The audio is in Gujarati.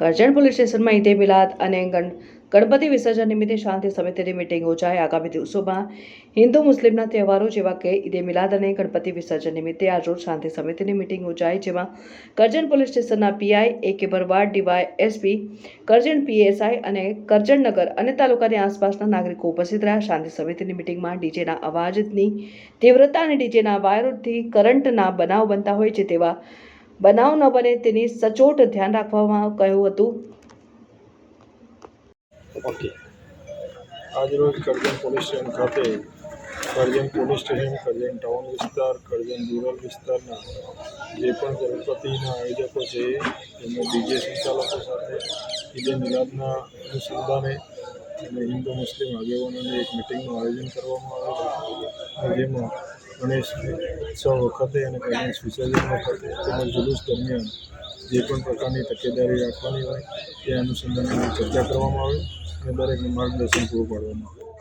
કરજણ પોલીસ સ્ટેશનમાં ઈદે મિલાદ અને ગણ, ગણપતિ વિસર્જન નિમિત્તે શાંતિ સમિતિની મિટિંગ યોજાઈ. આગામી દિવસોમાં હિન્દુ મુસ્લિમના તહેવારો જેવા કે ઈદે મિલાદ અને ગણપતિ વિસર્જન નિમિત્તે આજરોજ શાંતિ સમિતિની મિટિંગ યોજાઈ, જેમાં કરજણ પોલીસ સ્ટેશનના PI A K Bharwad DY SP Karjan PSI અને કરજણનગર અને તાલુકાની આસપાસના નાગરિકો ઉપસ્થિત રહ્યા. શાંતિ સમિતિની મિટિંગમાં ડીજેના અવાજની તીવ્રતા અને ડીજેના વાયરોથી કરંટના બનાવ બનતા હોય છે તેવા બનાવ ન બને તેની સચોટ ધ્યાન રાખવામાં કહ્યું હતું. ઓકે. આજરોજ કરજણ પોલીસ સ્ટેશન ખાતે Karjan police station, Karjan town વિસ્તાર, કરજણ રૂરલ વિસ્તારના જે પણ ગણપતિના આયોજકો છે, તેમના ડીજે સંચાલકો સાથે ઈદે મિલાદના અનુસંધાને અને હિન્દુ, મુસ્લિમ આગેવાનોની એક મિટિંગનું આયોજન કરવામાં આવેલું જેમાં ગણેશ ઉત્સવ વખતે અને ગણેશ વિસર્જન વખતે તેમજ જુલુસ દરમિયાન જે પણ પ્રકારની તકેદારી રાખવાની હોય તે અનુસંધાને ચર્ચા કરવામાં આવે અને દરેકને માર્ગદર્શન પૂરું પાડવામાં આવે